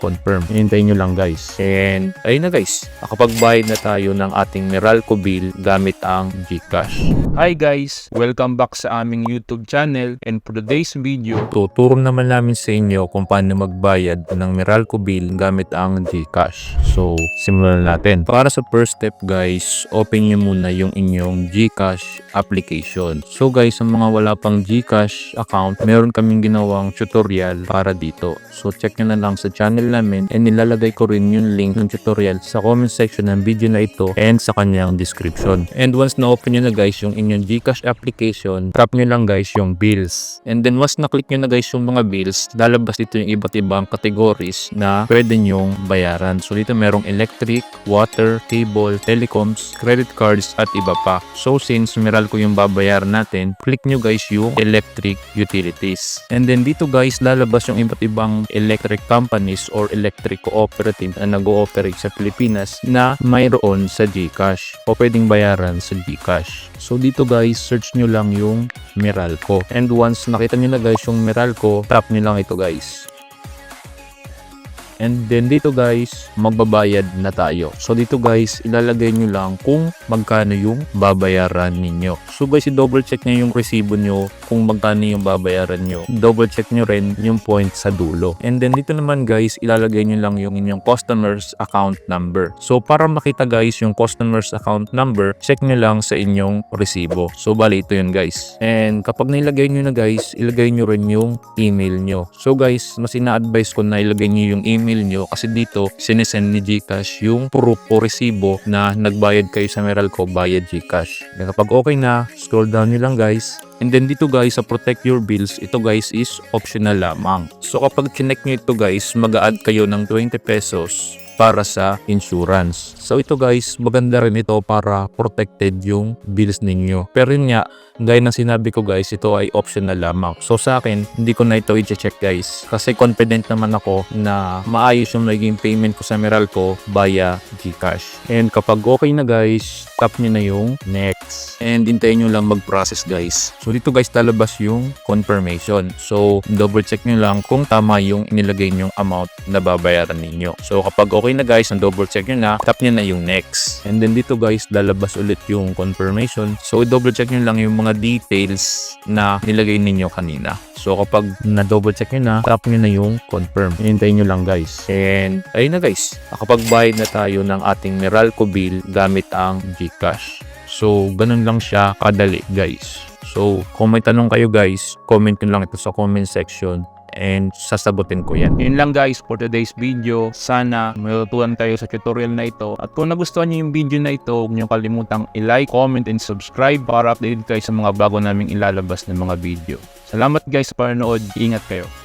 confirm. Hintayin nyo lang guys. And ayun na guys, nakapagbayad na tayo ng ating Meralco bill gamit ang GCash. Hi guys! Welcome back sa aming YouTube channel and for today's video, Tuturo naman namin sa inyo kung paano magbayad ng Meralco bill gamit ang GCash. So, simulan natin. Para sa first step guys, open nyo muna yung inyong GCash application. So guys, sa mga wala pang GCash account, meron kaming ginawang tutorial para dito. So check nyo na lang sa channel namin and nilalagay ko rin yung link ng tutorial sa comment section ng video na ito and sa kanyang description. And once na-open nyo na guys yung inyong GCash application, tap nyo lang guys yung bills. And then once na-click nyo na guys yung mga bills, lalabas dito yung iba't ibang categories na pwede nyong bayaran. So dito merong electric, water, cable, telecoms, credit cards at iba pa. So since Meralco yung babayaran natin, click nyo guys yung electric utilities. And then dito guys, lalabas yung iba't ibang electric companies or electric cooperative na nag-ooperate sa Pilipinas na mayroon sa GCash o pwedeng bayaran sa GCash. So dito guys, search nyo lang yung Meralco. And once nakita nyo na guys yung Meralco, tap nyo lang ito guys. And then dito guys, magbabayad na tayo. So dito guys, ilalagay nyo lang kung magkano yung babayaran ninyo. So guys, i-double check nyo yung resibo nyo kung magkano yung babayaran nyo. Double check nyo rin yung point sa dulo. And then dito naman guys, ilalagay nyo lang yung inyong customer's account number. So para makita guys yung customer's account number, check nyo lang sa inyong resibo. So bali ito yun guys. And kapag nilagay nyo na guys, ilagay nyo rin yung email nyo. So guys, mas ina-advise ko na ilagay nyo yung email nyo kasi dito sinesend ni Gcash yung proof o resibo na nagbayad kayo sa Meralco bayad Gcash. And kapag okay na, scroll down nyo lang guys. And then dito guys sa protect your bills, ito guys is optional lamang. So kapag chinek nyo ito guys, mag-add kayo ng 20 pesos para sa insurance. So ito guys, maganda rin ito para protected yung bills ninyo. Pero yun nga, gaya ng sinabi ko guys, ito ay optional lamang. So sa akin, hindi ko na ito i-check guys. Kasi confident naman ako na maayos yung naging payment ko sa Meralco via Gcash. And kapag okay na guys, tap nyo na yung next. And hintayin nyo lang mag-process guys. So dito guys, lalabas yung confirmation. So double check nyo lang kung tama yung inilagay nyong amount na babayaran ninyo. So kapag okay na guys, double check nyo na, tap nyo na yung next. And then dito guys, lalabas ulit yung confirmation. So double check nyo lang yung mga details na nilagay ninyo kanina. So kapag na-double check nyo na, tap nyo na yung confirm. Hintayin nyo lang guys. And ayun na guys, nakapagbayad na tayo ng ating Meralco bill gamit ang GCash. So ganun lang siya kadali guys. So kung may tanong kayo guys, comment nyo lang ito sa comment section and sasagutin ko yan. yun lang guys for today's video. Sana matutunan kayo sa tutorial na ito. At kung nagustuhan niyo yung video na ito, huwag niyo kalimutang i-like, comment, and subscribe para updated kayo sa mga bago naming ilalabas na mga video. Salamat guys sa panonood. Ingat kayo.